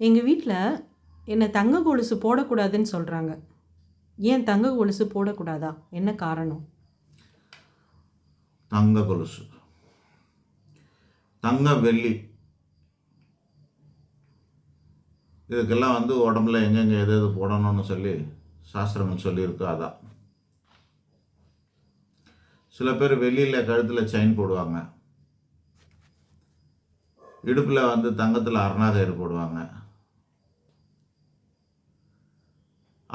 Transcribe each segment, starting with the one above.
எங்கள் வீட்டில் என்னை தங்க கொலுசு போடக்கூடாதுன்னு சொல்கிறாங்க ஏன் தங்க கொலுசு போடக்கூடாதா? என்ன காரணம்? தங்க கொலுசு. தங்க வெள்ளி. இதுக்கெல்லாம் வந்து உடம்புல எங்கெங்கே எது எது போடணும்னு சொல்லி சாஸ்திரங்கள் சொல்லியிருக்கு அதான் சில பேர் வெள்ளியில் கழுத்தில் செயின் போடுவாங்க. இடுப்பில் வந்து தங்கத்தில் அருணாகயிறு போடுவாங்க.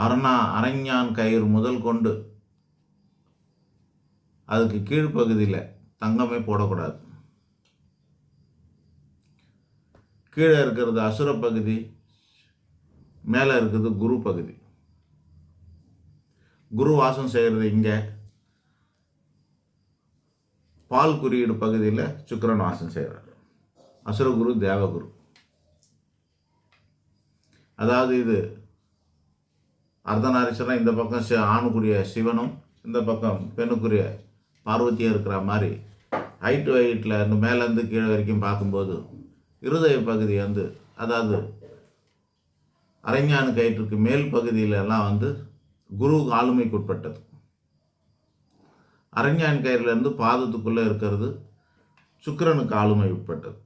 அரணா அரஞ்ஞான் கயிறு முதல் கொண்டு. அதுக்கு கீழ்ப்பகுதியில் தங்கமே போடக்கூடாது. கீழே இருக்கிறது அசுர பகுதி மேலே இருக்கிறது குரு பகுதி. குரு வாசம் செய்கிறது இங்கே. பால் குறியீடு பகுதியில் சுக்கரன் வாசம் செய்கிறார் அசுரகுரு தேவகுரு. அதாவது இது அர்த்தநாரீஸ்வரன் இந்த பக்கம் சி ஆணுக்குரிய சிவனும் இந்த பக்கம் பெண்ணுக்குரிய பார்வதியாக இருக்கிற மாதிரி ஹைட் டு ஹைட்டில் இந்த மேலேருந்து கீழே வரைக்கும் பார்க்கும்போது இருதய பகுதி வந்து அதாவது அரைஞானு கயிற்றுக்கு மேல் பகுதியிலெல்லாம் வந்து குரு ஆளுமைக்குட்பட்டது அரஞ்ஞான் கயிறுலேருந்து பாதத்துக்குள்ளே இருக்கிறது சுக்கிரனுக்கு ஆளுமை உட்பட்டது.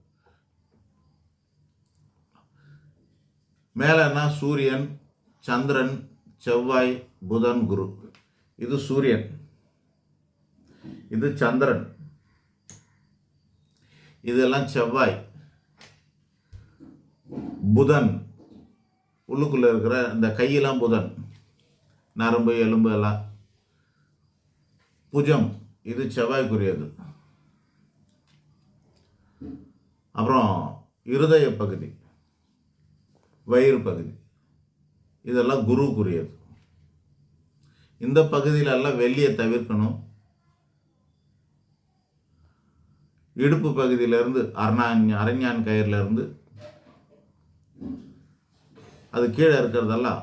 மேலேன்னா சூரியன் சந்திரன் செவ்வாய் புதன் குரு. இது சூரியன். இது சந்திரன். இதெல்லாம் செவ்வாய். புதன். உள்ளுக்குள்ளே இருக்கிற இந்த கையெல்லாம் புதன். நரம்பு எலும்பு எல்லாம். புஜம். இது செவ்வாய்க்குரியது. அப்புறம் இருதய பகுதி. வயிறு பகுதி. இதெல்லாம் குருவுக்குரியது. இந்த பகுதியிலெல்லாம் வெள்ளியை தவிர்க்கணும். இடுப்பு பகுதியிலேருந்து அரணான் அரண்யான் கயிறுலேருந்து அது கீழே இருக்கிறதெல்லாம்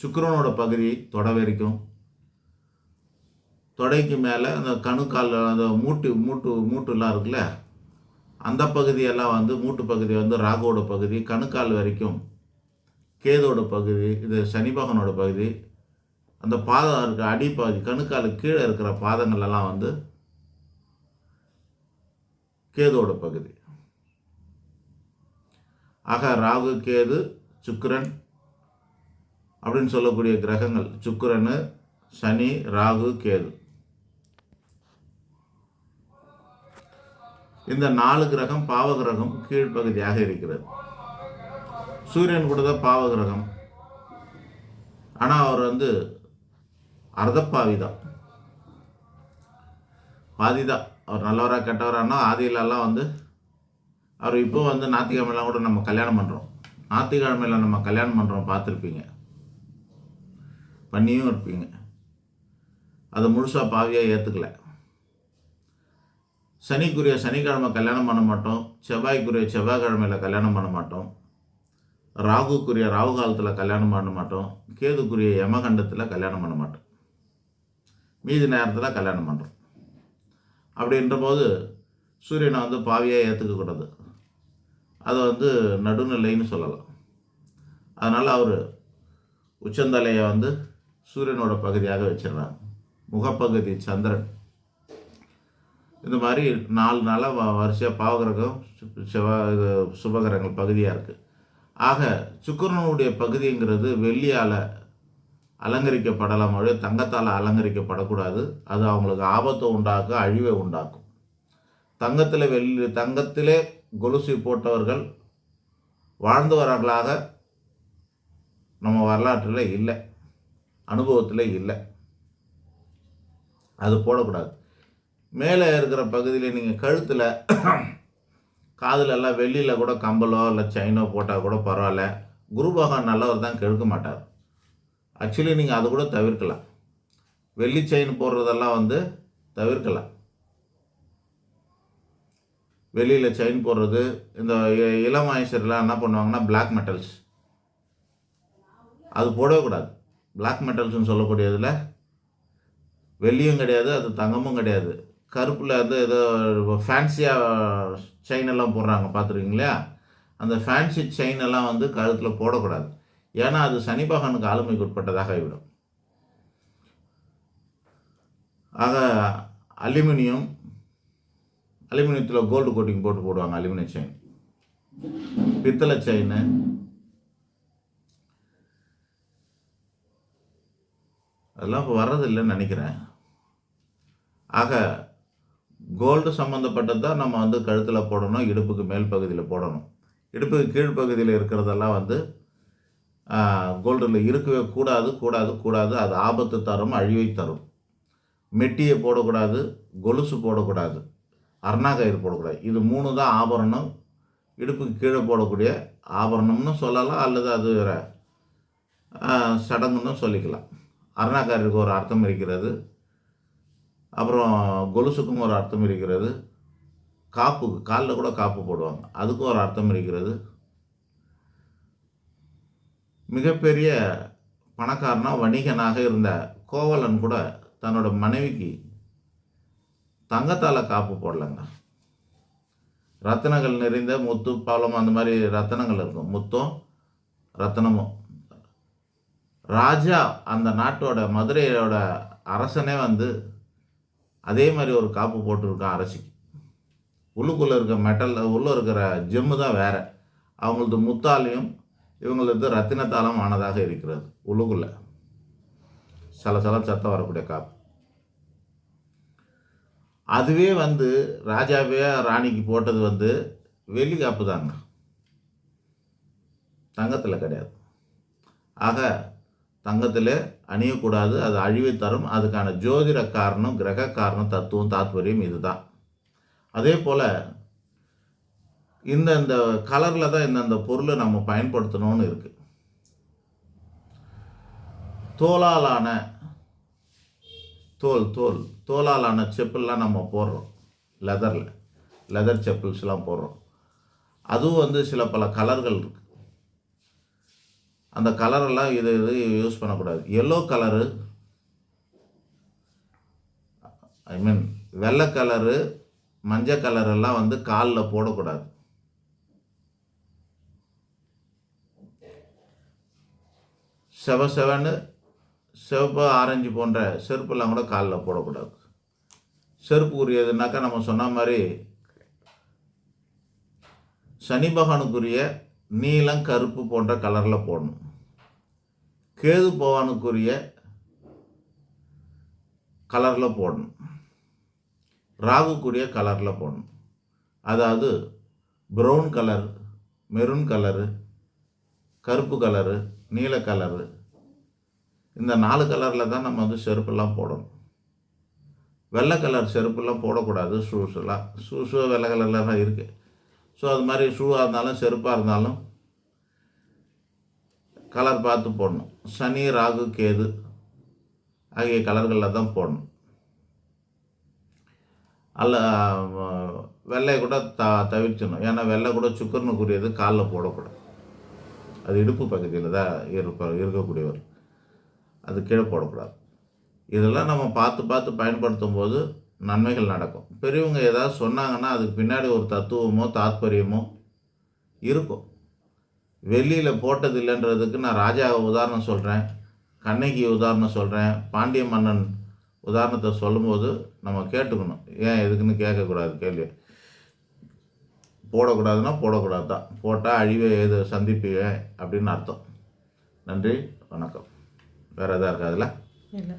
சுக்கரனோட பகுதி தொடை வரைக்கும் தொடைக்கு மேலே அந்த கணுக்கால் அந்த மூட்டு மூட்டு மூட்டுலாம் இருக்குல்ல அந்த பகுதியெல்லாம் வந்து மூட்டு பகுதி வந்து ராகுவோட பகுதி கணுக்கால் வரைக்கும் கேதோட பகுதி இது சனி பகவானோட பகுதி அந்த பாதம் இருக்க அடிப்பகுதி கணுக்கால் கீழே இருக்கிற பாதங்கள் எல்லாம் வந்து கேதோட பகுதி. ஆக ராகு கேது சுக்கிரன் அப்படின்னு சொல்லக்கூடிய கிரகங்கள் சுக்கிரன் சனி ராகு கேது. இந்த நாலு கிரகம் பாவ கிரகம் கீழ்ப்பகுதியாக இருக்கிறது. சூரியன் கூட தான் பாவ கிரகம். ஆனால் அவர் வந்து அர்த்தப்பாவி தான். பாதி தான். அவர் நல்லவராக கெட்டவரானா ஆதியிலலாம் வந்து அவர் இப்போ வந்து ஞாத்திக்கிழமைலாம் கூட நம்ம கல்யாணம் பண்ணுறோம் ஞாத்திக்கிழமையில் நம்ம கல்யாணம் பண்ணுறோம் பார்த்துருப்பீங்க. பண்ணியும் இருப்பீங்க. அதை முழுசாக பாவியாக ஏற்றுக்கல சனிக்குரிய சனிக்கிழமை கல்யாணம் பண்ண மாட்டோம். செவ்வாய்க்குரிய செவ்வாய்க்கிழமையில் கல்யாணம் பண்ண மாட்டோம். ராகுக்குரிய ராகு காலத்தில் கல்யாணம் பண்ண மாட்டோம். கேதுக்குரிய யமகண்டத்தில் கல்யாணம் பண்ண மாட்டோம். மீதி நேரத்தில் கல்யாணம் பண்ணுறோம் அப்படின்ற போது சூரியனை வந்து பாவியாக ஏற்றுக்கக்கூடாது அதை வந்து நடுநிலைன்னு சொல்லலாம். அதனால் அவர் உச்சந்தலையை வந்து சூரியனோட பகுதியாக வச்சிடுறாங்க முகப்பகுதி சந்திரன். இந்த மாதிரி நாலு நாளாக வ வரிசையாக பாவகிரகம் சு- செவ்வாய் இது சுபகிரகங்கள் பகுதியாக இருக்குது ஆக சுக்கரனுடைய பகுதிங்கிறது வெள்ளியால் அலங்கரிக்கப்படலாம் ஒழிய தங்கத்தால் அலங்கரிக்கப்படக்கூடாது. அது அவங்களுக்கு ஆபத்தை உண்டாக்கும் அழிவை உண்டாக்கும். தங்கத்தில் வெள்ளி தங்கத்திலே கொலுசு போட்டவர்கள் வாழ்ந்தவர்களாக நம்ம வரலாற்றில் இல்லை. அனுபவத்தில் இல்லை. அது போடக்கூடாது. மேலே இருக்கிற பகுதியில் நீங்கள் கழுத்தில் காதுல வெளியில் கூட கம்பலோ இல்லை செயினோ போட்டால் கூட பரவாயில்ல. குரு பகவான் நல்லவர் தான் கெடுக்க மாட்டார். ஆக்சுவலி நீங்கள் அது கூட தவிர்க்கலாம். வெள்ளி செயின் போடுறதெல்லாம் வந்து தவிர்க்கலாம். வெளியில் செயின் போடுறது இந்த இ- இளம் வயசுலாம் என்ன பண்ணுவாங்கன்னா பிளாக் மெட்டல்ஸ் அது போடவே கூடாது. பிளாக் மெட்டல்ஸ்னு சொல்லக்கூடியதில் வெள்ளியும் கிடையாது அது தங்கமும் கிடையாது. கருப்பில் வந்து ஏதோ ஃபேன்சியாக செயின் எல்லாம் போடுறாங்க பார்த்துருக்கீங்களா? அந்த ஃபேன்சி செயின் எல்லாம் வந்து கழுத்தில் போடக்கூடாது. ஏன்னா அது சனி பகவானுக்கு ஆளுமைக்கு உட்பட்டதாக ஆகிவிடும். ஆக அலுமினியம் அலுமினியத்தில் கோல்டு கோட்டிங் போட்டு போடுவாங்க அலுமினியம் செயின் பித்தளை செயின் அதெல்லாம் இப்போ வர்றதில்லைன்னு நினைக்கிறேன். ஆக கோல்டு சம்மந்தப்பட்டது தான் நம்ம வந்து கழுத்தில் போடணும் இடுப்புக்கு மேல் பகுதியில் போடணும். இடுப்புக்கு கீழ்ப்பகுதியில் இருக்கிறதெல்லாம் வந்து கோல்டில் இருக்கவே கூடாது கூடாது கூடாது. அது ஆபத்து தரும் அழிவை தரும். மெட்டியை போடக்கூடாது கொலுசு போடக்கூடாது அருணாக்கயிறு போடக்கூடாது. இது மூணு தான் ஆபரணம். இடுப்புக்கு கீழே போடக்கூடிய ஆபரணம்னு சொல்லலாம் அல்லது அது வேறு சடங்குன்னு சொல்லிக்கலாம். அருணா ஒரு அர்த்தம் இருக்கிறது. அப்புறம் கொலுசுக்கும் ஒரு அர்த்தம் இருக்கிறது. காப்புக்கு காலில் கூட காப்பு போடுவாங்க. அதுக்கும் ஒரு அர்த்தம் இருக்கிறது. மிகப்பெரிய பணக்காரனாக வணிகனாக இருந்த கோவலன் கூட தன்னோட மனைவிக்கு தங்கத்தால் காப்பு போடலைங்க. ரத்தனங்கள் நிறைந்த முத்து பவளம் அந்த மாதிரி ரத்தனங்கள் இருக்கும். முத்தும் ரத்தனமும். ராஜா அந்த நாட்டோட மதுரையோட அரசனே வந்து அதே மாதிரி ஒரு காப்பு போட்டிருக்கான் அரசிக்கு. உள்ளுக்குள்ளே இருக்க மெட்டல் உள்ளே இருக்கிற ஜெம்மு தான் வேறு. அவங்களது முத்தாலையும் இவங்களது ரத்தினத்தாலும் ஆனதாக இருக்கிறது உள்ளுக்குள்ளே. சில சல சத்தம் வரக்கூடிய காப்பு. அதுவே வந்து ராஜாவே ராணிக்கு போட்டது வந்து வெள்ளி காப்பு தாங்க. தங்கத்தில் கிடையாது. ஆக தங்கத்தில் அணியக்கூடாது அது அழிவை தரும். அதுக்கான ஜோதிட காரணம் கிரக காரணம் தத்துவம் தாத்பரியம் இதுதான். அதே போல் இந்த இந்த கலரில் தான் இந்தந்த பொருளை நம்ம பயன்படுத்தணும்னு இருக்குது தோலாலான தோல் தோல் தோலாலான செப்பல்லாம் நம்ம போடுறோம் லெதரில் லெதர் செப்பல்ஸ்லாம் போடுறோம். அதுவும் வந்து சில பல கலர்கள் இருக்குது அந்த கலரெல்லாம் இது இது யூஸ் பண்ணக்கூடாது. எல்லோ கலரு ஐ மீன் வெள்ளை கலரு மஞ்சள் கலரெல்லாம் வந்து காலில் போடக்கூடாது. செவ செவன்னு சிவப்பு ஆரஞ்சு போன்ற செருப்பெல்லாம் கூட காலில் போடக்கூடாது. செருப்பு உரியதுனாக்கா நம்ம சொன்ன மாதிரி சனி பகவானுக்குரிய நீலம் கருப்பு போன்ற கலரில் போடணும். கேது பகவானுக்குரிய கலரில் போடணும். ராகுக்குரிய கலரில் போடணும். அதாவது ப்ரௌன் கலர் மெரூன் கலரு கருப்பு கலரு நீல கலரு இந்த நாலு கலரில் தான் நம்ம வந்து செருப்பெல்லாம் போடணும். வெள்ளை கலர் செருப்பெல்லாம் போடக்கூடாது ஷூஸ் எல்லாம் ஷூஸு வெள்ளை கலரில் தான் இருக்குது ஸோ அது மாதிரி ஷூவாக இருந்தாலும் செருப்பாக இருந்தாலும் கலர் பார்த்து போடணும். சனி ராகு கேது ஆகிய கலர்களில் தான் போடணும். அல்ல வெள்ளை கூட த தவிர்த்தணும் ஏன்னா வெள்ளை கூட சுக்கரனுக்குரியது காலில் போடக்கூடாது அது இடுப்பு பகுதியில் தான் இருப்ப இருக்கக்கூடியவர். அது கீழே போடக்கூடாது. இதெல்லாம் நம்ம பார்த்து பார்த்து பயன்படுத்தும் போது நன்மைகள் நடக்கும். பெரியவங்க ஏதாவது சொன்னாங்கன்னா அதுக்கு பின்னாடி ஒரு தத்துவமோ தாத்பரியமோ இருக்கும். வெளியில் போட்டது இல்லைன்றதுக்கு நான் ராஜா உதாரணம் சொல்கிறேன் கண்ணகி உதாரணம் சொல்கிறேன் பாண்டிய மன்னன் உதாரணத்தை சொல்லும்போது நம்ம கேட்டுக்கணும். ஏன் எதுக்குன்னு கேட்கக்கூடாது கேள்வி. போடக்கூடாதுன்னா போடக்கூடாது தான் போட்டால் அழிவை எது சந்திப்பீங்க அப்படின்னு அர்த்தம். நன்றி வணக்கம். வேறு எதாவது இருக்காதுல்ல இல்லை.